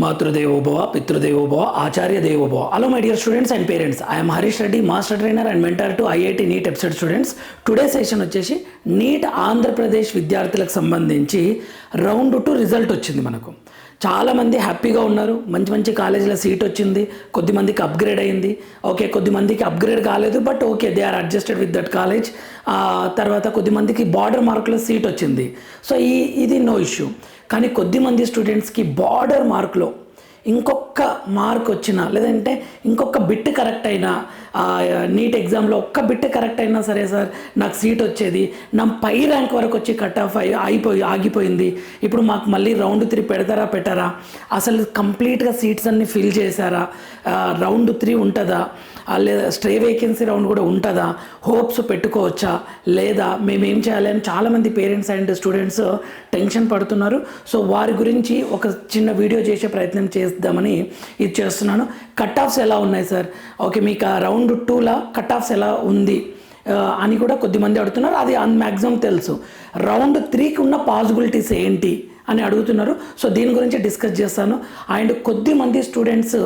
మాతృదేవోభవ పితృదేవోభవ ఆచార్య దేవోభవ hello my dear students and parents I'm Harish Reddy master trainer and mentor to IIT NEET episode students today session వచ్చేసి NEET Andhra Pradesh విద్యార్థులకు సంబంధించి round to result వచ్చింది మనకు. చాలామంది హ్యాపీగా ఉన్నారు. మంచి మంచి కాలేజీలో సీట్ వచ్చింది. కొద్దిమందికి అప్గ్రేడ్ అయింది. ఓకే కొద్దిమందికి అప్గ్రేడ్ కాలేదు but okay they are adjusted with that college తర్వాత కొద్దిమందికి బార్డర్ మార్కులో సీట్ వచ్చింది. సో ఈ ఇది నో ఇష్యూ కానీ కొద్దిమంది స్టూడెంట్స్కి బార్డర్ మార్కులో ఇంకొక మార్క్ వచ్చినా లేదంటే ఇంకొక బిట్ కరెక్ట్ అయినా నీట్ ఎగ్జామ్లో ఒక్క బిట్ కరెక్ట్ అయినా సరే సార్ నాకు సీట్ వచ్చేది. నా పై ర్యాంక్ వరకు వచ్చి కట్ ఆఫ్ అయి అయిపోయి ఆగిపోయింది. ఇప్పుడు మాకు మళ్ళీ రౌండ్ త్రీ పెడతారా పెట్టారా? అసలు కంప్లీట్గా సీట్స్ అన్ని ఫిల్ చేశారా? రౌండ్ త్రీ ఉంటుందా? లేదా స్ట్రే వేకెన్సీ రౌండ్ కూడా ఉంటుందా? హోప్స్ పెట్టుకోవచ్చా? లేదా మేము ఏం చేయాలి అని చాలామంది పేరెంట్స్ అండ్ స్టూడెంట్స్ టెన్షన్ పడుతున్నారు. సో వారి గురించి ఒక చిన్న వీడియో చేసే ప్రయత్నం చేద్దామని ఇది చేస్తున్నాను. కట్ ఆఫ్స్ ఎలా ఉన్నాయి సార్? ఓకే మీకు ఆ రౌండ్ టూలా కట్ ఆఫ్స్ ఎలా ఉంది అని కూడా కొద్దిమంది అడుగుతున్నారు. అది మ్యాక్సిమం తెలుసు. రౌండ్ త్రీకి ఉన్న పాసిబిలిటీస్ ఏంటి అని అడుగుతున్నారు. సో దీని గురించి డిస్కస్ చేస్తాను. అండ్ కొద్దిమంది స్టూడెంట్స్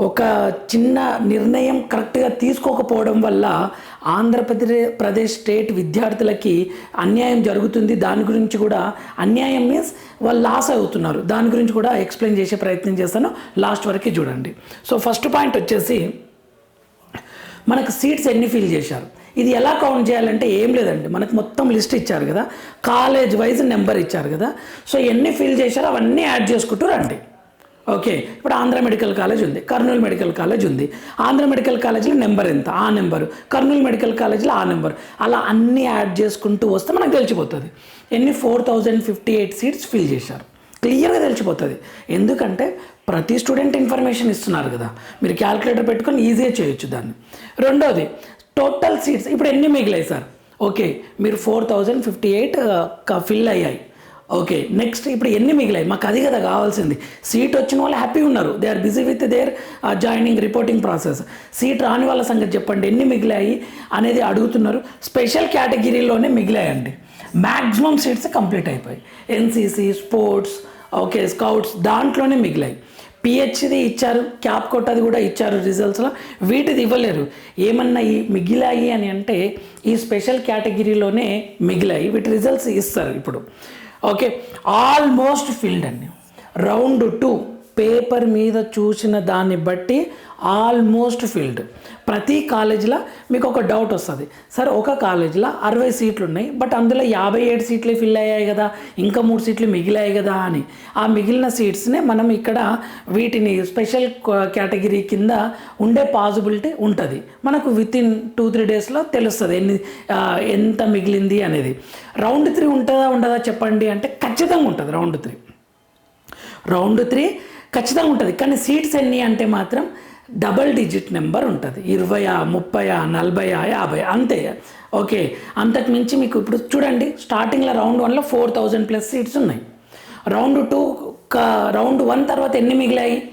ఒక చిన్న నిర్ణయం కరెక్ట్గా తీసుకోకపోవడం వల్ల ఆంధ్రప్రదేశ్ ప్రదేశ్ స్టేట్ విద్యార్థులకి అన్యాయం జరుగుతుంది. దాని గురించి కూడా అన్యాయం మీన్స్ వాళ్ళు లాస్ అవుతున్నారు. దాని గురించి కూడా ఎక్స్ప్లెయిన్ చేసే ప్రయత్నం చేస్తాను. లాస్ట్ వరకు చూడండి. సో ఫస్ట్ పాయింట్ వచ్చేసి మనకు సీట్స్ ఎన్ని ఫిల్ చేశారు? ఇది ఎలా కౌంట్ చేయాలంటే ఏం లేదండి. మనకు మొత్తం లిస్ట్ ఇచ్చారు కదా. కాలేజ్ వైజ్ నెంబర్ ఇచ్చారు కదా. సో ఎన్ని ఫిల్ చేశారో అవన్నీ యాడ్ చేసుకుంటూ రండి. ఓకే. ఇప్పుడు ఆంధ్ర మెడికల్ కాలేజ్ ఉంది. కర్నూలు మెడికల్ కాలేజ్ ఉంది. ఆంధ్ర మెడికల్ కాలేజ్లో నెంబర్ ఎంత? ఆ నెంబరు. కర్నూలు మెడికల్ కాలేజ్లో ఆ నెంబర్. అలా అన్నీ యాడ్ చేసుకుంటూ వస్తే మనకు తెలిసిపోతుంది. ఎన్ని? Four thousand fifty eight seats fill చేశారు. క్లియర్గా తెలిసిపోతుంది. ఎందుకంటే ప్రతి స్టూడెంట్ ఇన్ఫర్మేషన్ ఇస్తున్నారు కదా. మీరు క్యాల్కులేటర్ పెట్టుకొని ఈజీగా చేయొచ్చు దాన్ని. రెండోది టోటల్ సీట్స్. ఇప్పుడు ఎన్ని మిగిలాయి సార్? ఓకే. మీరు four thousand fifty eight fill అయ్యాయి. ఓకే నెక్స్ట్ ఇప్పుడు ఎన్ని మిగిలాయి? మాకు అది కదా కావాల్సింది. సీట్ వచ్చిన వాళ్ళు హ్యాపీ ఉన్నారు. They are busy with their joining reporting process seat రాని వాళ్ళ సంగతి చెప్పండి. ఎన్ని మిగిలాయి అనేది అడుగుతున్నారు. స్పెషల్ కేటగిరీలోనే మిగిలాయండి. మ్యాక్సిమం సీట్స్ కంప్లీట్ అయిపోయాయి. ఎన్సీసీ స్పోర్ట్స్ ఓకే స్కౌట్స్ దాంట్లోనే మిగిలాయి. పిహెచ్ది ఇచ్చారు. క్యాప్ కొట్టది కూడా ఇచ్చారు రిజల్ట్స్లో వీటిది ఇవ్వలేరు. ఏమన్నా ఈ మిగిలాయి అని అంటే ఈ స్పెషల్ కేటగిరీలోనే మిగిలాయి. వీటి రిజల్ట్స్ ఇస్తారు ఇప్పుడు. ఓకే. ఆల్మోస్ట్ ఫిల్డ్ అండి. రౌండ్ టూ పేపర్ మీద చూసిన దాన్ని బట్టి ఆల్మోస్ట్ ఫిల్డ్. ప్రతి కాలేజీలో మీకు ఒక డౌట్ వస్తుంది. సార్ ఒక కాలేజీలో అరవై సీట్లు ఉన్నాయి బట్ అందులో యాభై ఏడు సీట్లే ఫిల్ అయ్యాయి కదా ఇంకా మూడు సీట్లు మిగిలాయి కదా అని. ఆ మిగిలిన సీట్స్నే మనం ఇక్కడ వీటిని స్పెషల్ కేటగిరీ కింద ఉండే పాసిబిలిటీ ఉంటుంది. మనకు విత్ ఇన్ టూ త్రీ డేస్లో తెలుస్తుంది ఎన్ని ఎంత మిగిలింది అనేది. రౌండ్ త్రీ ఉంటుందా ఉండదా చెప్పండి అంటే ఖచ్చితంగా ఉంటుంది రౌండ్ త్రీ. రౌండ్ త్రీ ఖచ్చితంగా ఉంటుంది. కానీ సీట్స్ ఎన్ని అంటే మాత్రం డబల్ డిజిట్ నెంబర్ ఉంటుంది. ఇరవయా ముప్పయా నలభయా యాభై అంతే. ఓకే. అంతకు మించి మీకు ఇప్పుడు చూడండి స్టార్టింగ్లో రౌండ్ వన్లో ఫోర్ థౌజండ్ ప్లస్ సీట్స్ ఉన్నాయి. రౌండ్ టూ రౌండ్ వన్ తర్వాత ఎన్ని మిగిలాయి?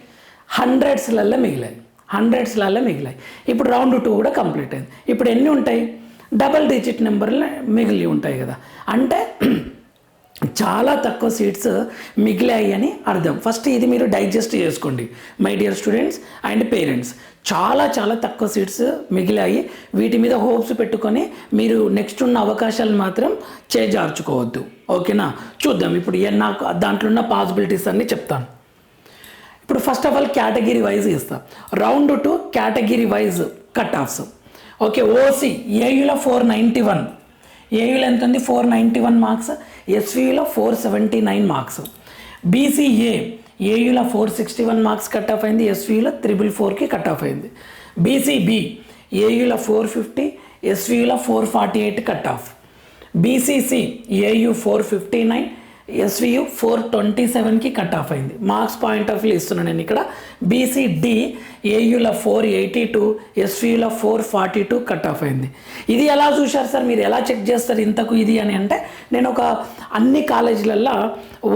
హండ్రెడ్స్లలో మిగిలాయి. హండ్రెడ్స్లలో మిగిలాయి. ఇప్పుడు రౌండ్ టూ కూడా కంప్లీట్ అయింది. ఇప్పుడు ఎన్ని ఉంటాయి? డబల్ డిజిట్ నెంబర్లు మిగిలి ఉంటాయి కదా. అంటే చాలా తక్కువ సీట్స్ మిగిలాయి అని అర్థం. ఫస్ట్ ఇది మీరు డైజెస్ట్ చేసుకోండి. My dear students and parents చాలా చాలా తక్కువ సీట్స్ మిగిలాయి వీటి మీద హోప్స్ పెట్టుకొని మీరు నెక్స్ట్ ఉన్న అవకాశాలు మాత్రం చేజార్చుకోవద్దు. ఓకేనా చూద్దాం. ఇప్పుడు ఏ- నాకు దాంట్లో ఉన్న పాసిబిలిటీస్ అన్నీ చెప్తాను. ఇప్పుడు first of all category wise ఇస్తాను round two category wise cut offs okay OC ఏయుల four ninety one ఏయులో ఎంత ఉంది? Four ninety one marks ఎస్వీలో four seventy nine marks BCA ఏయులో four sixty one marks cut off అయింది. ఎస్వీలో triple ఫోర్కి cut off అయింది. BCB ఏయులో four fifty ఎస్వీలో four forty eight cut off BCC AU four fifty nine SVU four twenty సెవెన్కి cut off అయింది. Marks point of view ఇస్తున్నాను నేను ఇక్కడ. బీసీడి ఏయుల four eighty two ఎస్వియుల four forty two cut off అయింది. ఇది ఎలా చూశారు సార్? మీరు ఎలా చెక్ చేస్తారు ఇంతకు ఇది అని అంటే నేను ఒక అన్ని కాలేజీలల్లో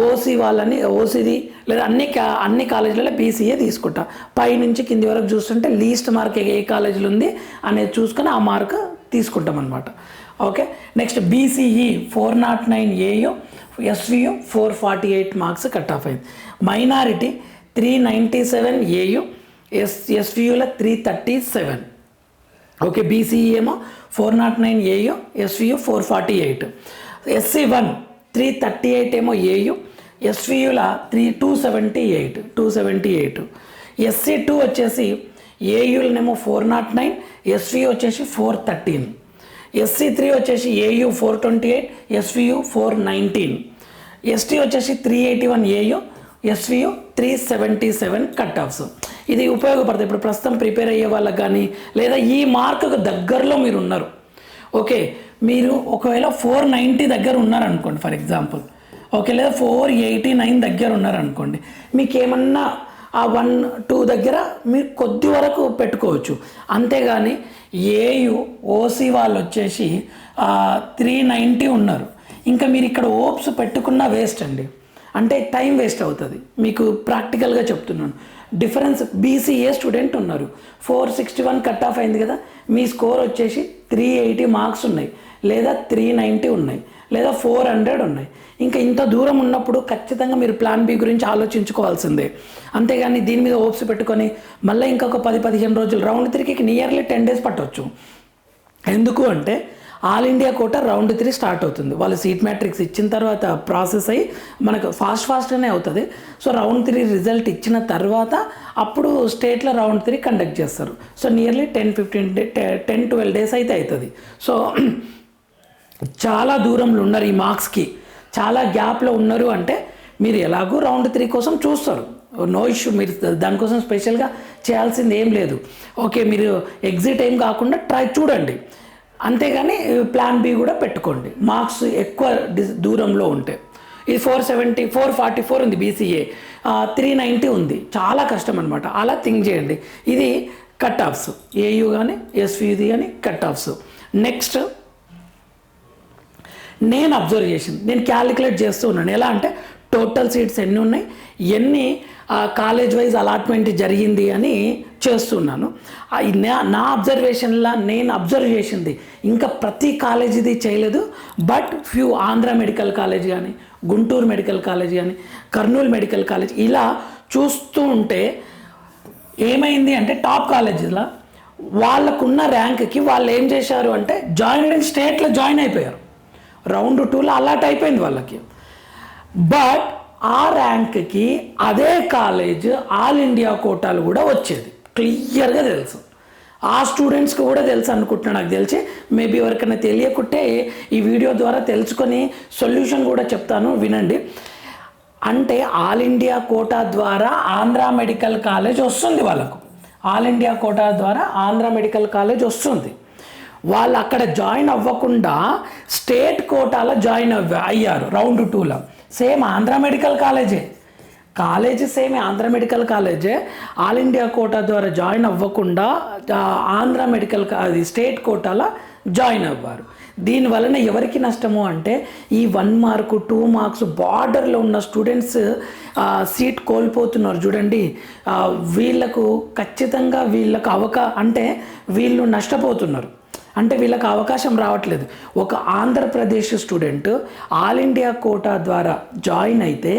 ఓసీ వాళ్ళని ఓసీది లేదా అన్ని కా అన్ని కాలేజీలలో బీసీఏ తీసుకుంటా. పై నుంచి కింది వరకు చూస్తుంటే లీస్ట్ మార్క్ ఏ కాలేజీలు ఉంది అనేది చూసుకొని ఆ మార్క్ తీసుకుంటాం అనమాట okay next BCE four nought nine AU SVU four forty eight marks cut off అయింది. Minority three ninety seven AU S ఎస్వియుల three thirty seven. Okay BCE ఏమో four nought nine AU SVU four forty eight. SC one three thirty eight ఏమో AU ఎస్వియుల three two seventy eight two seventy eight. SC two వచ్చేసి ఏయులనేమో four nought nine SV వచ్చేసి four thirteen. SC three వచ్చేసి AU four twenty eight SVU four nineteen ST వచ్చేసి three eighty one AU SVU three seventy seven cut offs ఇది ఉపయోగపడుతుంది ఇప్పుడు ప్రస్తుతం prepare అయ్యే వాళ్ళకి కానీ లేదా ఈ మార్కుకు దగ్గరలో మీరు ఉన్నారు. ఓకే మీరు ఒకవేళ ఫోర్ నైంటీ దగ్గర ఉన్నారనుకోండి ఫర్ ఎగ్జాంపుల్ ఓకే లేదా ఫోర్ ఎయిటీ నైన్ దగ్గర ఉన్నారనుకోండి మీకు ఏమన్నా ఆ వన్ టూ దగ్గర మీరు కొద్ది వరకు పెట్టుకోవచ్చు. అంతేగాని ఏయు ఓసీ వాళ్ళు వచ్చేసి త్రీ నైంటీ ఉన్నారు. ఇంకా మీరు ఇక్కడ ఓప్స్ పెట్టుకున్నా వేస్ట్ అండి. అంటే టైం వేస్ట్ అవుతుంది. మీకు ప్రాక్టికల్గా చెప్తున్నాను. డిఫరెన్స్ బీసీఏ స్టూడెంట్ ఉన్నారు. Four sixty one cut off అయింది కదా మీ స్కోర్ వచ్చేసి త్రీ ఎయిటీ మార్క్స్ ఉన్నాయి. లేదా త్రీ నైంటీ ఉన్నాయి. లేదా ఫోర్ హండ్రెడ్ ఉన్నాయి. ఇంకా ఇంత దూరం ఉన్నప్పుడు ఖచ్చితంగా మీరు ప్లాన్ బి గురించి ఆలోచించుకోవాల్సిందే. అంతేగాని దీని మీద ఓప్స్ పెట్టుకొని మళ్ళీ ఇంకొక పది పదిహేను రోజులు రౌండ్ త్రీకి నియర్లీ టెన్ డేస్ పట్టవచ్చు ఎందుకు అంటే all India quota round three start అవుతుంది. వాళ్ళు సీట్ మ్యాట్రిక్స్ ఇచ్చిన తర్వాత ప్రాసెస్ అయ్యి మనకు ఫాస్ట్ ఫాస్ట్గానే అవుతుంది. సో రౌండ్ త్రీ రిజల్ట్ ఇచ్చిన తర్వాత అప్పుడు స్టేట్లో రౌండ్ త్రీ కండక్ట్ చేస్తారు. So nearly ten fifteen day ten twelve days అయితే అవుతుంది. సో చాలా దూరంలో ఉన్నారు ఈ మార్క్స్కి. చాలా గ్యాప్లో ఉన్నారు అంటే మీరు ఎలాగో రౌండ్ త్రీ కోసం చూస్తారు. నో ఇష్యూ మీరు దానికోసం స్పెషల్గా చేయాల్సింది ఏం లేదు. ఓకే మీరు ఎగ్జిట్ ఏం కాకుండా ట్రై చూడండి. అంతేగాని ప్లాన్ బి కూడా పెట్టుకోండి. మార్క్స్ ఎక్కువ దూరంలో ఉంటే. ఇది four seventy four forty four ఉంది బీసీఏ. త్రీ నైంటీ ఉంది. చాలా కష్టం అనమాట అలా థింక్ చేయండి. ఇది కట్ ఆఫ్స్. ఏయూ కానీ ఎస్విది కానీ కట్ ఆఫ్స్. నెక్స్ట్ నేను అబ్జర్వ్ చేసింది. నేను క్యాలిక్యులేట్ చేస్తూ ఉన్నాను. ఎలా అంటే టోటల్ సీట్స్ ఎన్ని ఉన్నాయి? ఎన్ని కాలేజ్ వైజ్ అలాట్మెంట్ జరిగింది అని చేస్తున్నాను. నా అబ్జర్వేషన్లా నేను అబ్జర్వ్ చేసింది. ఇంకా ప్రతి కాలేజీది చేయలేదు. But few Andhra medical college కానీ గుంటూరు మెడికల్ కాలేజ్ కానీ కర్నూలు మెడికల్ కాలేజ్ ఇలా చూస్తూ ఉంటే ఏమైంది అంటే టాప్ కాలేజీలో వాళ్ళకున్న ర్యాంక్కి వాళ్ళు ఏం చేశారు అంటే జాయిన్ అయిన స్టేట్లో జాయిన్ అయిపోయారు. రౌండ్ టూలో అలాట్ అయిపోయింది వాళ్ళకి. బట్ ఆ ర్యాంక్కి అదే కాలేజ్ ఆల్ ఇండియా కోటాలు కూడా వచ్చేది. క్లియర్గా తెలుసు. ఆ స్టూడెంట్స్కి కూడా తెలుసు అనుకుంటున్నాను నాకు తెలిసి. మేబీ ఎవరికైనా తెలియకుంటే ఈ వీడియో ద్వారా తెలుసుకొని సొల్యూషన్ కూడా చెప్తాను వినండి. అంటే ఆల్ ఇండియా కోటా ద్వారా ఆంధ్ర మెడికల్ కాలేజ్ వస్తుంది వాళ్ళకు. ఆల్ ఇండియా కోటా ద్వారా ఆంధ్ర మెడికల్ కాలేజ్ వస్తుంది. వాళ్ళు అక్కడ జాయిన్ అవ్వకుండా స్టేట్ కోటాలో జాయిన్ అవ్వ అయ్యారు రౌండ్ టూలో. సేమ్ ఆంధ్ర మెడికల్ కాలేజే. కాలేజ్ సేమ్ ఆంధ్ర మెడికల్ కాలేజే. ఆల్ ఇండియా కోటా ద్వారా జాయిన్ అవ్వకుండా ఆంధ్ర మెడికల్ అది స్టేట్ కోటాలో జాయిన్ అవ్వారు. దీని వలన ఎవరికి నష్టము అంటే ఈ వన్ మార్కు టూ మార్క్స్ బార్డర్లో ఉన్న స్టూడెంట్స్ సీట్ కోల్పోతున్నారు చూడండి. వీళ్ళకు ఖచ్చితంగా వీళ్ళకు అవకా అంటే వీళ్ళు నష్టపోతున్నారు. అంటే వీళ్ళకి అవకాశం రావట్లేదు. ఒక Andhra Pradesh student all India quota ద్వారా జాయిన్ అయితే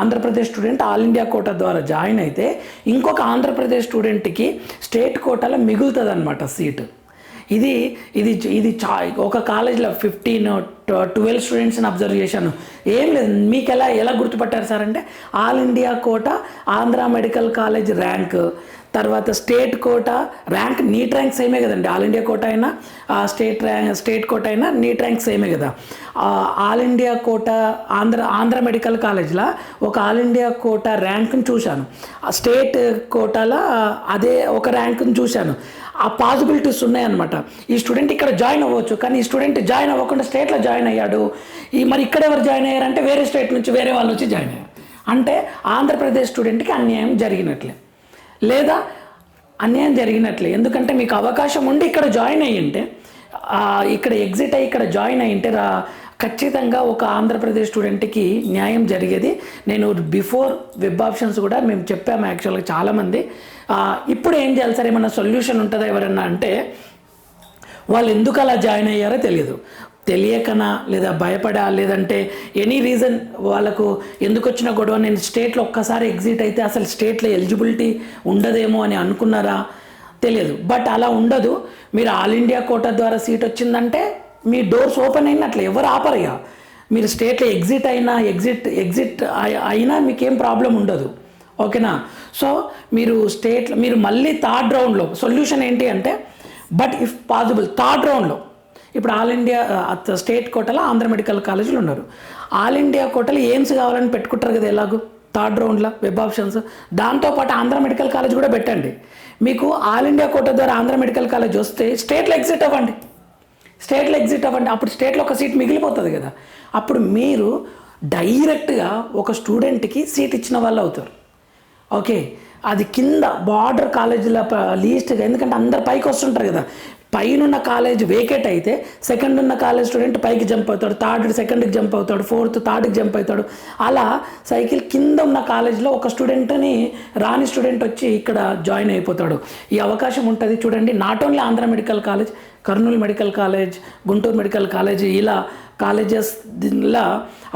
Andhra Pradesh student all India quota ద్వారా జాయిన్ అయితే ఇంకొక ఆంధ్రప్రదేశ్ స్టూడెంట్కి స్టేట్ కోటాలో మిగులుతుంది అనమాట సీటు. ఇది ఇది ఇది చా ఒక కాలేజ్లో ఫిఫ్టీన్ ట్వెల్వ్ స్టూడెంట్స్ని అబ్జర్వ్ చేశాను. ఏం లేదు మీకు ఎలా ఎలా గుర్తుపట్టారు సార్ అంటే all India quota Andhra medical college rank తర్వాత state quota rank NEET rank సేమే కదండి. ఆల్ ఇండియా కోట అయినా ఆ, స్టేట్ ర్యాంక్ స్టేట్ కోట అయినా నీట్ ర్యాంక్ సేమే కదా. All India quota Andhra Andhra medical కాలేజ్లో ఒక ఆల్ ఇండియా కోట ర్యాంక్ని చూశాను. ఆ స్టేట్ కోటాలో అదే ఒక ర్యాంక్ని చూశాను. ఆ పాసిబిలిటీస్ ఉన్నాయన్నమాట. ఈ స్టూడెంట్ ఇక్కడ జాయిన్ అవ్వచ్చు కానీ ఈ స్టూడెంట్ జాయిన్ అవ్వకుండా స్టేట్లో జాయిన్ అయ్యాడు. ఈ మరి ఇక్కడ ఎవరు జాయిన్ అయ్యారంటే వేరే స్టేట్ నుంచి వేరే వాళ్ళు వచ్చి జాయిన్ అయ్యారు. అంటే ఆంధ్రప్రదేశ్ స్టూడెంట్కి అన్యాయం జరిగినట్లే. లేదా అన్యాయం జరిగినట్లే. ఎందుకంటే మీకు అవకాశం ఉండి ఇక్కడ జాయిన్ అయ్యింటే ఇక్కడ ఎగ్జిట్ అయ్యి ఇక్కడ జాయిన్ అయ్యింటే రా ఖచ్చితంగా ఒక ఆంధ్రప్రదేశ్ స్టూడెంట్కి న్యాయం జరిగేది. నేను బిఫోర్ వెబ్ ఆప్షన్స్ కూడా మేము చెప్పాము యాక్చువల్గా చాలామంది. ఇప్పుడు ఏం చేయాలి సార్? ఏమన్నా సొల్యూషన్ ఉంటుందా ఎవరన్నా అంటే వాళ్ళు ఎందుకు అలా జాయిన్ అయ్యారో తెలియదు. తెలియకనా లేదా భయపడా? లేదంటే ఎనీ రీజన్ వాళ్ళకు ఎందుకు వచ్చిన గొడవ? నేను స్టేట్లో ఒక్కసారి ఎగ్జిట్ అయితే అసలు స్టేట్లో ఎలిజిబిలిటీ ఉండదేమో అని అనుకున్నారా? తెలియదు. బట్ అలా ఉండదు. మీరు ఆల్ ఇండియా కోట ద్వారా సీట్ వచ్చిందంటే మీ డోర్స్ ఓపెన్ అయినట్లు. ఎవరు ఆపరయ్యా? మీరు స్టేట్లో ఎగ్జిట్ అయినా ఎగ్జిట్ ఎగ్జిట్ అయినా మీకేం ప్రాబ్లం ఉండదు. ఓకేనా? సో మీరు స్టేట్లో మీరు మళ్ళీ థర్డ్ రౌండ్లో సొల్యూషన్ ఏంటి అంటే బట్ ఇఫ్ పాసిబుల్ థర్డ్ రౌండ్లో ఇప్పుడు ఆల్ ఇండియా స్టేట్ కోటలో ఆంధ్ర మెడికల్ కాలేజీలు ఉన్నారు. ఆల్ ఇండియా కోటలో ఎయిమ్స్ కావాలని పెట్టుకుంటారు కదా ఎలాగో? థర్డ్ రౌండ్లో వెబ్ ఆప్షన్స్. దాంతోపాటు ఆంధ్ర మెడికల్ కాలేజ్ కూడా పెట్టండి. మీకు ఆల్ ఇండియా కోట ద్వారా ఆంధ్ర మెడికల్ కాలేజ్ వస్తే స్టేట్లో ఎగ్జిట్ అవ్వండి. స్టేట్లో ఎగ్జిట్ అవ్వండి. అప్పుడు స్టేట్లో ఒక సీట్ మిగిలిపోతుంది కదా. అప్పుడు మీరు డైరెక్ట్గా ఒక స్టూడెంట్కి సీట్ ఇచ్చిన వాళ్ళు అవుతారు. ఓకే. అది కింద బార్డర్ కాలేజీల లీస్ట్గా ఎందుకంటే అందరు పైకి వస్తుంటారు కదా. పైన ఉన్న కాలేజ్ వేకేట్ అయితే సెకండ్ ఉన్న కాలేజ్ స్టూడెంట్ పైకి జంప్ అవుతాడు థర్డ్ సెకండ్కి జంప్ అవుతాడు ఫోర్త్ థర్డ్కి జంప్ అవుతాడు. అలా సైకిల్ కింద ఉన్న కాలేజ్లో ఒక స్టూడెంట్ని రాని స్టూడెంట్ వచ్చి ఇక్కడ జాయిన్ అయిపోతాడు. ఈ అవకాశం ఉంటుంది చూడండి not only Andhra medical college Kurnool medical college Guntur medical college ఇలా కాలేజెస్ దీనిలో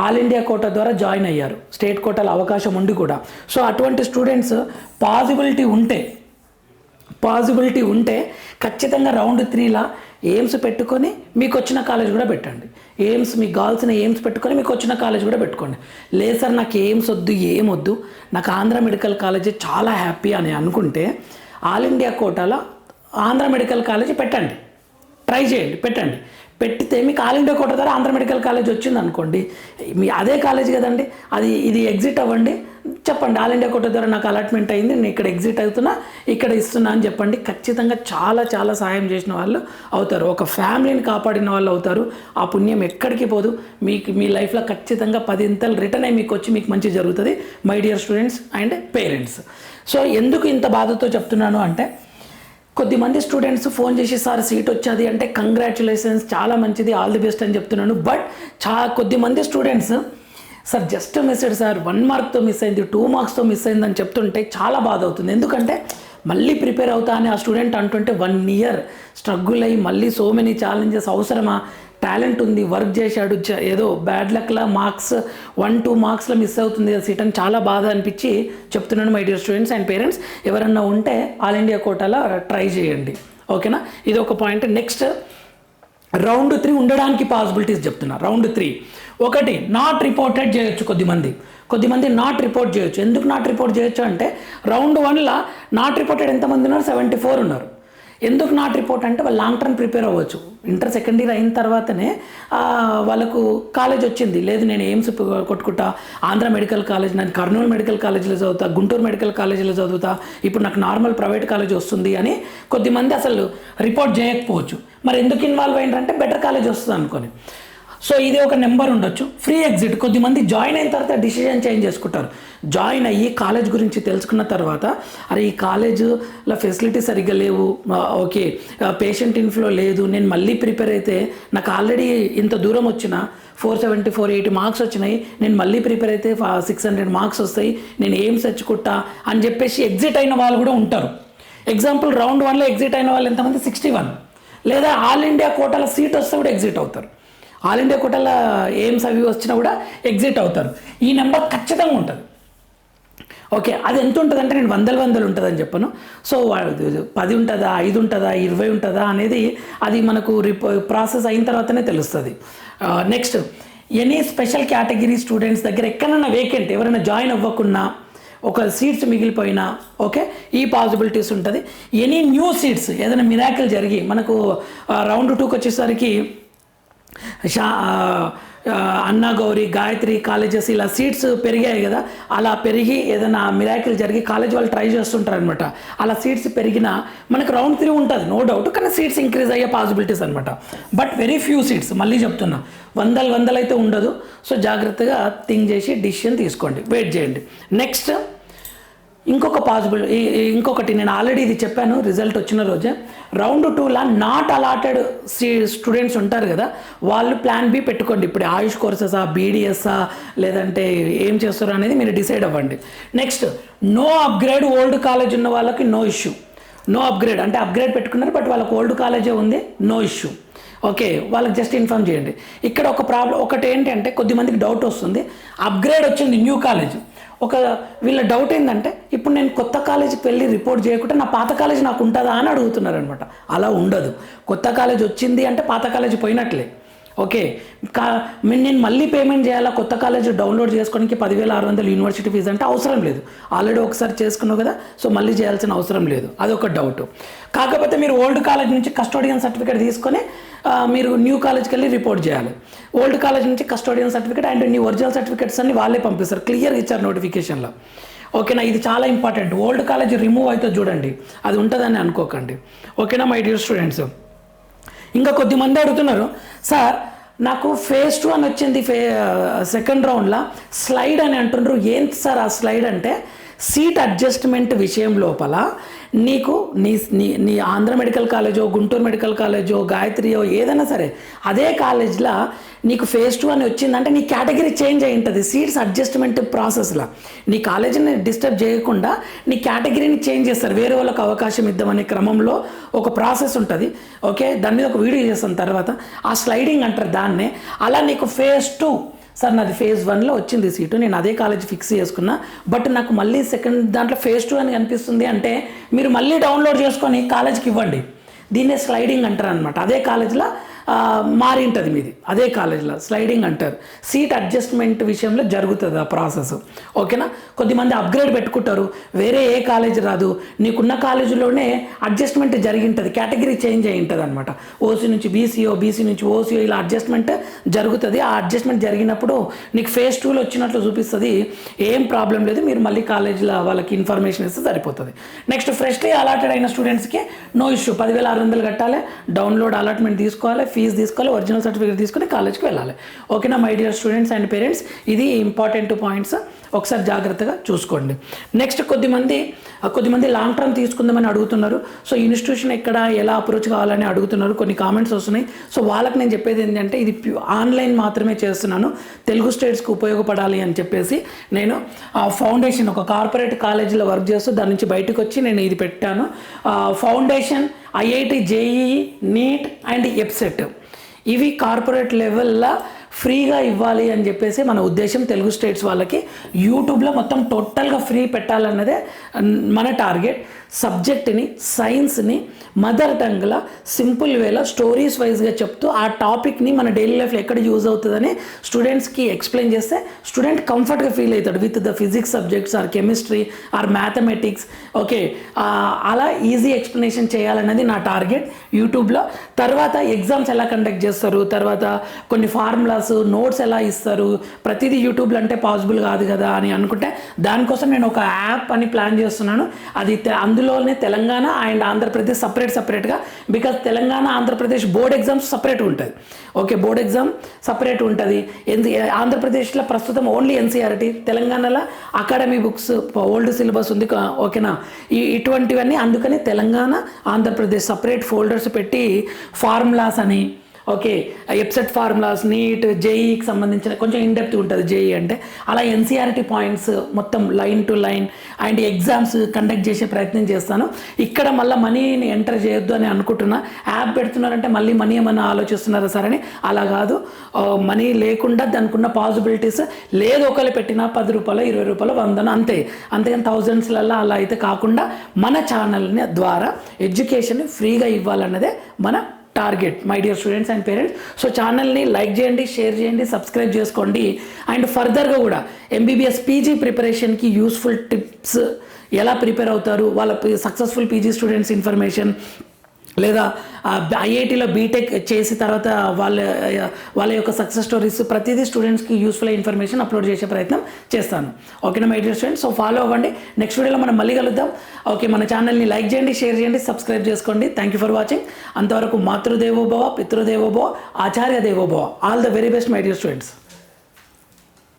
ఆల్ ఇండియా కోటా ద్వారా జాయిన్ అయ్యారు. స్టేట్ కోటాలో అవకాశం ఉండి కూడా. సో అటువంటి స్టూడెంట్స్ పాసిబిలిటీ ఉంటే పాసిబిలిటీ ఉంటే ఖచ్చితంగా రౌండ్ త్రీలా ఎయిమ్స్ పెట్టుకొని మీకు వచ్చిన కాలేజ్ కూడా పెట్టండి. ఎయిమ్స్ మీకు కావాల్సిన ఎయిమ్స్ పెట్టుకొని మీకు వచ్చిన కాలేజ్ కూడా పెట్టుకోండి. లేదు సార్ నాకు ఎయిమ్స్ వద్దు ఏం వద్దు. నాకు ఆంధ్ర మెడికల్ కాలేజ్ చాలా హ్యాపీ అని అనుకుంటే ఆల్ ఇండియా కోటాలో ఆంధ్ర మెడికల్ కాలేజ్ పెట్టండి. ట్రై చేయండి పెట్టండి. పెట్టితే మీకు ఆల్ ఇండియా కోట ద్వారా ఆంధ్ర మెడికల్ కాలేజ్ వచ్చింది అనుకోండి. మీ అదే కాలేజ్ కదండి. అది ఇది ఎగ్జిట్ అవ్వండి. చెప్పండి ఆల్ ఇండియా కోట ద్వారా నాకు అలాట్మెంట్ అయింది. నేను ఇక్కడ ఎగ్జిట్ అవుతున్నా ఇక్కడ ఇస్తున్నా అని చెప్పండి. ఖచ్చితంగా చాలా చాలా సాయం చేసిన వాళ్ళు అవుతారు. ఒక ఫ్యామిలీని కాపాడిన వాళ్ళు అవుతారు. ఆ పుణ్యం ఎక్కడికి పోదు. మీకు మీ లైఫ్లో ఖచ్చితంగా పదింతలు రిటర్న్ అయ్యి మీకు వచ్చి మీకు మంచి జరుగుతుంది. My dear students and parents. So ఎందుకు ఇంత బాధతో చెప్తున్నాను అంటే కొద్దిమంది స్టూడెంట్స్ ఫోన్ చేసి సార్ సీట్ వచ్చేది. అంటే కంగ్రాచులేషన్స్ చాలా మంచిది ఆల్ ది బెస్ట్ అని చెప్తున్నాను. బట్ చా కొద్దిమంది స్టూడెంట్స్ సార్ జస్ట్ మిస్ అయ్యాడు సార్ వన్ మార్క్తో మిస్ అయింది టూ మార్క్స్తో మిస్ అయిందని చెప్తుంటే చాలా బాధ అవుతుంది. ఎందుకంటే మళ్ళీ ప్రిపేర్ అవుతా అని ఆ స్టూడెంట్ అంటుంటే వన్ ఇయర్ స్ట్రగుల్ అయ్యి మళ్ళీ సో మెనీ ఛాలెంజెస్ అవసరమా? టాలెంట్ ఉంది వర్క్ చేశాడు ఏదో బ్యాడ్ లక్లా మార్క్స్ వన్ టూ మార్క్స్లో మిస్ అవుతుంది కదా సీట్ అని చాలా బాధ అనిపించి చెప్తున్నాను my dear students and parents. ఎవరన్నా ఉంటే ఆల్ ఇండియా కోటాలో ట్రై చేయండి. ఓకేనా? ఇది ఒక పాయింట్. నెక్స్ట్ రౌండ్ త్రీ ఉండడానికి పాసిబిలిటీస్ చెప్తున్నా. Round three. ఒకటి నాట్ రిపోర్టెడ్ చేయొచ్చు కొద్దిమంది. కొద్దిమంది నాట్ రిపోర్ట్ చేయొచ్చు. ఎందుకు నాట్ రిపోర్ట్ చేయొచ్చు అంటే రౌండ్ వన్లో నాట్ రిపోర్టెడ్ ఎంతమంది ఉన్నారు? సెవెంటీ ఫోర్ ఉన్నారు. ఎందుకు నాట్ రిపోర్ట్ అంటే వాళ్ళు లాంగ్ టర్మ్ ప్రిపేర్ అవ్వచ్చు. ఇంటర్ సెకండ్ ఇయర్ అయిన తర్వాతనే వాళ్ళకు కాలేజ్ వచ్చింది. లేదు నేను ఎయిమ్స్ కొట్టుకుంటా. ఆంధ్ర మెడికల్ కాలేజ్ నేను కర్నూలు మెడికల్ కాలేజీలో చదువుతా. గుంటూరు మెడికల్ కాలేజీలో చదువుతా. ఇప్పుడు నాకు నార్మల్ ప్రైవేట్ కాలేజ్ వస్తుంది అని కొద్దిమంది అసలు రిపోర్ట్ చేయకపోవచ్చు. మరి ఎందుకు ఇన్వాల్వ్ అయ్యారంటే బెటర్ కాలేజ్ వస్తుంది అనుకోని. సో ఇది ఒక నెంబర్ ఉండొచ్చు. ఫ్రీ ఎగ్జిట్ కొద్దిమంది జాయిన్ అయిన తర్వాత డిసిజన్ చేంజ్ చేసుకుంటారు. జాయిన్ అయ్యి కాలేజ్ గురించి తెలుసుకున్న తర్వాత అరే ఈ కాలేజ్లో ఫెసిలిటీ సరిగ్గా లేవు ఓకే పేషెంట్ ఇన్ఫ్లో లేదు నేను మళ్ళీ ప్రిపేర్ అయితే నాకు ఆల్రెడీ ఇంత దూరం వచ్చిన four seventy four eighty marks వచ్చినాయి నేను మళ్ళీ ప్రిపేర్ అయితే సిక్స్ హండ్రెడ్ మార్క్స్ వస్తాయి నేను ఏం తెచ్చుకుంటా అని చెప్పేసి ఎగ్జిట్ అయిన వాళ్ళు కూడా ఉంటారు. ఎగ్జాంపుల్ రౌండ్ వన్లో ఎగ్జిట్ అయిన వాళ్ళు ఎంతమంది? సిక్స్టీ వన్ లేదా ఆల్ ఇండియా కోటాల సీట్ వస్తే కూడా ఎగ్జిట్ అవుతారు. ఆల్ ఇండియా కోటల ఎయిమ్స్ అవి వచ్చినా కూడా ఎగ్జిట్ అవుతారు. ఈ నెంబర్ ఖచ్చితంగా ఉంటుంది. ఓకే అది ఎంత ఉంటుంది అంటే నేను వందల వందలు ఉంటుందని చెప్పను. సో పది ఉంటుందా ఐదు ఉంటుందా ఇరవై ఉంటుందా అనేది అది మనకు రిపో ప్రాసెస్ అయిన తర్వాతనే తెలుస్తుంది. Next any special category students దగ్గర ఎక్కడైనా వేకెంట్ ఎవరైనా జాయిన్ అవ్వకున్నా ఒక సీట్స్ మిగిలిపోయినా ఓకే ఈ పాసిబిలిటీస్ ఉంటుంది. ఎనీ న్యూ సీట్స్ ఏదైనా మిరాకిల్ జరిగి మనకు రౌండ్ టూకి వచ్చేసరికి షా అన్నా గౌరి గాయత్రి కాలేజెస్ ఇలా సీట్స్ పెరిగాయి కదా. అలా పెరిగి ఏదైనా మిరాకిల్ జరిగి కాలేజ్ వాళ్ళు ట్రై చేస్తుంటారు అనమాట అలా సీట్స్ పెరిగినా మనకు రౌండ్ త్రీ ఉంటుంది నో డౌట్ కానీ సీట్స్ ఇంక్రీజ్ అయ్యే పాసిబిలిటీస్ అనమాట బట్ వెరీ ఫ్యూ సీట్స్ మళ్ళీ చెప్తున్నా. వందలు వందలు అయితే ఉండదు. సో జాగ్రత్తగా థింక్ చేసి డిసిషన్ తీసుకోండి. వెయిట్ చేయండి. నెక్స్ట్ ఇంకొక పాసిబుల్ ఇంకొకటి నేను ఆల్రెడీ ఇది చెప్పాను రిజల్ట్ వచ్చిన రోజే. రౌండ్ టూలా నాట్ అలాటెడ్ స్టూడెంట్స్ ఉంటారు కదా వాళ్ళు ప్లాన్ బి పెట్టుకోండి. ఇప్పుడు ఆయుష్ కోర్సెసా బీడిఎస్సా లేదంటే ఏం చేస్తారో అనేది మీరు డిసైడ్ అవ్వండి. Next no upgrade old college ఉన్న వాళ్ళకి నో ఇష్యూ నో అప్గ్రేడ్ అంటే అప్గ్రేడ్ పెట్టుకున్నారు బట్ వాళ్ళకి ఓల్డ్ కాలేజే ఉంది నో ఇష్యూ ఓకే వాళ్ళకి జస్ట్ ఇన్ఫామ్ చేయండి. ఇక్కడ ఒక ప్రాబ్లం ఒకటి ఏంటంటే కొద్దిమందికి డౌట్ వస్తుంది. అప్గ్రేడ్ వచ్చింది న్యూ కాలేజ్ ఒక వీళ్ళ డౌట్ ఏంటంటే ఇప్పుడు నేను కొత్త కాలేజీకి వెళ్ళి రిపోర్ట్ చేయకుండా నా పాత కాలేజ్ నాకు ఉంటుందా అని అడుగుతున్నారనమాట అలా ఉండదు. కొత్త కాలేజ్ వచ్చింది అంటే పాత కాలేజ్ పోయినట్లే. ఓకే. కా నేను మళ్ళీ పేమెంట్ చేయాలా? కొత్త కాలేజ్ డౌన్లోడ్ చేసుకోవడానికి పదివేల ఆరు వందలు యూనివర్సిటీ ఫీజు అంటే అవసరం లేదు. ఆల్రెడీ ఒకసారి చేసుకున్నావు కదా సో మళ్ళీ చేయాల్సిన అవసరం లేదు. అదొక డౌట్ కాకపోతే మీరు ఓల్డ్ కాలేజ్ నుంచి కస్టోడియన్ సర్టిఫికేట్ తీసుకొని మీరు న్యూ కాలేజ్కి వెళ్ళి రిపోర్ట్ చేయాలి. ఓల్డ్ కాలేజ్ నుంచి కస్టోడియన్ సర్టిఫికేట్ అండ్ నీ ఒరిజినల్ సర్టిఫికేట్స్ అన్ని వాళ్ళే పంపిస్తారు. క్లియర్గా ఇచ్చారు నోటిఫికేషన్లో ఓకేనా ఇది చాలా ఇంపార్టెంట్ ఓల్డ్ కాలేజ్ రిమూవ్ అయితే చూడండి. అది ఉంటుందని అనుకోకండి. ఓకేనా మై డియర్ స్టూడెంట్స్ ఇంకా కొద్దిమంది అడుగుతున్నారు. సార్ నాకు ఫేజ్ టూ అని వచ్చింది ఫే సెకండ్ రౌండ్లో స్లైడ్ అని అంటున్నారు ఏంటి సార్ ఆ స్లైడ్ అంటే సీట్ అడ్జస్ట్మెంట్ విషయం లోపల నీకు నీ నీ నీ ఆంధ్ర మెడికల్ కాలేజో గుంటూరు మెడికల్ కాలేజో గాయత్రియో ఏదైనా సరే అదే కాలేజ్లో నీకు ఫేజ్ టూ అని వచ్చిందంటే నీ కేటగిరీ చేంజ్ అయి ఉంటుంది. సీట్స్ అడ్జస్ట్మెంట్ ప్రాసెస్లో. నీ కాలేజీని డిస్టర్బ్ చేయకుండా నీ కేటగిరీని చేంజ్ చేస్తారు. వేరే వాళ్ళకి అవకాశం ఇద్దామనే క్రమంలో ఒక ప్రాసెస్ ఉంటుంది. ఓకే? దాని మీద ఒక వీడియో చేస్తాను తర్వాత. ఆ స్లైడింగ్ అంటారు దాన్నే. అలా నీకు ఫేజ్ టూ సార్ నాది ఫేజ్ వన్లో వచ్చింది సీటు నేను అదే కాలేజ్ ఫిక్స్ చేసుకున్నా బట్ నాకు మళ్ళీ సెకండ్ దాంట్లో ఫేజ్ టూ అని కనిపిస్తుంది అంటే మీరు మళ్ళీ డౌన్లోడ్ చేసుకొని కాలేజ్కి ఇవ్వండి. దీన్నే స్లైడింగ్ అంటారు అనమాట అదే కాలేజ్లో మారి ఉంటుంది మీది. అదే కాలేజ్లో స్లైడింగ్ అంటారు. సీట్ అడ్జస్ట్మెంట్ విషయంలో జరుగుతుంది ఆ ప్రాసెస్ ఓకేనా కొద్దిమంది అప్గ్రేడ్ పెట్టుకుంటారు. వేరే ఏ కాలేజ్ రాదు. నీకున్న కాలేజీలోనే అడ్జస్ట్మెంట్ జరిగి ఉంటుంది కేటగిరీ చేంజ్ అయి ఉంటుంది అనమాట ఓసీ నుంచి బీసీఓ బీసీ నుంచి ఓసీఓ ఇలా అడ్జస్ట్మెంట్ జరుగుతుంది. ఆ అడ్జస్ట్మెంట్ జరిగినప్పుడు నీకు ఫేజ్ టూలో వచ్చినట్లు చూపిస్తుంది. ఏం ప్రాబ్లం లేదు. మీరు మళ్ళీ కాలేజీలో వాళ్ళకి ఇన్ఫర్మేషన్ ఇస్తే సరిపోతుంది. నెక్స్ట్ ఫ్రెష్లీ అలాటెడ్ అయిన స్టూడెంట్స్కి నో ఇష్యూ పదివేల ఆరు వందలు కట్టాలి. డౌన్లోడ్ అలాట్మెంట్ తీసుకోవాలి. ఫీజు తీసుకోవాలి ఒరిజినల్ సర్టిఫికేట్ తీసుకొని కాలేజ్కి వెళ్ళాలి. ఓకేనా my dear students and parents? ఇది ఇంపార్టెంట్ పాయింట్స్. ఒకసారి జాగ్రత్తగా చూసుకోండి. నెక్స్ట్ కొద్దిమంది కొద్దిమంది లాంగ్ టర్మ్ తీసుకుందామని అడుగుతున్నారు. సో ఇన్స్టిట్యూషన్ ఎక్కడ ఎలా అప్రోచ్ కావాలని అడుగుతున్నారు. కొన్ని కామెంట్స్ వస్తున్నాయి. సో వాళ్ళకి నేను చెప్పేది ఏంటంటే ఇది ఆన్లైన్ మాత్రమే చేస్తున్నాను. తెలుగు స్టేట్స్కి ఉపయోగపడాలి అని చెప్పేసి నేను ఫౌండేషన్ ఒక కార్పొరేట్ కాలేజీలో వర్క్ చేస్తూ దాని నుంచి బయటకు వచ్చి నేను ఇది పెట్టాను. Foundation IIT JEE NEET and EAPCET ఇవి కార్పొరేట్ లెవెల్లో ఫ్రీగా ఇవ్వాలి అని చెప్పేసి మన ఉద్దేశం తెలుగు స్టేట్స్ వాళ్ళకి యూట్యూబ్లో మొత్తం టోటల్గా ఫ్రీ పెట్టాలన్నదే మన టార్గెట్. సబ్జెక్ట్ని సైన్స్ని మదర్ టంగ్లో సింపుల్ వేలో స్టోరీస్ వైజ్గా చెప్తూ ఆ టాపిక్ని మన డైలీ లైఫ్లో ఎక్కడ యూజ్ అవుతుందని స్టూడెంట్స్కి ఎక్స్ప్లెయిన్ చేస్తే స్టూడెంట్ కంఫర్ట్గా ఫీల్ అవుతాడు with the physics subjects or chemistry or mathematics. Okay అలా ఈజీ ఎక్స్ప్లెనేషన్ చేయాలన్నది నా టార్గెట్ యూట్యూబ్లో. తర్వాత ఎగ్జామ్స్ ఎలా కండక్ట్ చేస్తారు? తర్వాత కొన్ని ఫార్ములాస్ నోట్స్ ఎలా ఇస్తారు? ప్రతిదీ యూట్యూబ్లో అంటే పాసిబుల్ కాదు కదా అని అనుకుంటే దానికోసం నేను ఒక యాప్ అని ప్లాన్ చేస్తున్నాను. అది అందులో అందులోనే తెలంగాణ అండ్ ఆంధ్రప్రదేశ్ సపరేట్ సపరేట్గా because Telangana Andhra Pradesh board exams separate ఉంటుంది. ఓకే బోర్డ్ ఎగ్జామ్ సపరేట్ ఉంటుంది. ఎందు ఆంధ్రప్రదేశ్లో ప్రస్తుతం ఓన్లీ ఎన్సీఆర్టీ తెలంగాణలో అకాడమీ బుక్స్ ఓల్డ్ సిలబస్ ఉంది ఓకేనా? ఈ ఇటువంటివన్నీ అందుకని తెలంగాణ ఆంధ్రప్రదేశ్ సపరేట్ ఫోల్డర్స్ పెట్టి ఫార్ములాస్ అని ఓకే ఎప్సెట్ ఫార్ములాస్ నీట్ జేఈకి సంబంధించిన కొంచెం ఇన్డెప్త్ ఉంటుంది జేఈ అంటే అలా ఎన్సీఆర్టీ పాయింట్స్ మొత్తం line to line and exams conduct చేసే ప్రయత్నం చేస్తాను. ఇక్కడ మళ్ళీ మనీని ఎంటర్ చేయొద్దు అని అనుకుంటున్నా. యాప్ పెడుతున్నారంటే మళ్ళీ మనీ ఏమన్నా ఆలోచిస్తున్నారా సరే అని? అలా కాదు. మనీ లేకుండా దానికి ఉన్న పాసిబిలిటీస్ లేదు ఒకళ్ళు పెట్టినా పది రూపాయలు ఇరవై రూపాయలు వందన అంతే. అంతేగాని థౌజండ్స్లలో అలా అయితే కాకుండా మన ఛానల్ని ద్వారా ఎడ్యుకేషన్ ఫ్రీగా ఇవ్వాలన్నదే మన target my dear students and parents. So ఛానల్ని లైక్ చేయండి షేర్ చేయండి సబ్స్క్రైబ్ చేసుకోండి. అండ్ ఫర్దర్గా కూడా ఎంబీబీఎస్ పీజీ ప్రిపరేషన్కి యూస్ఫుల్ టిప్స్ ఎలా ప్రిపేర్ అవుతారు వాళ్ళ సక్సెస్ఫుల్ పీజీ స్టూడెంట్స్ ఇన్ఫర్మేషన్ లేదా ఐఐటీలో బీటెక్ చేసిన తర్వాత వాళ్ళ వాళ్ళ యొక్క సక్సెస్ స్టోరీస్ ప్రతిదీ స్టూడెంట్స్కి యూస్ఫుల్ ఇన్ఫర్మేషన్ అప్లోడ్ చేసే ప్రయత్నం చేస్తాను. ఓకేనా my dear students so follow అవ్వండి. నెక్స్ట్ వీడియోలో మనం మళ్ళీ కలుద్దాం. ఓకే మన ఛానల్ని లైక్ చేయండి షేర్ చేయండి సబ్స్క్రైబ్ చేసుకోండి. థ్యాంక్ యూ ఫర్ వాచింగ్ అంతవరకు మాతృదేవోభవ పితృదేవోభవ ఆచార్య దేవోభవ. All the very best my dear students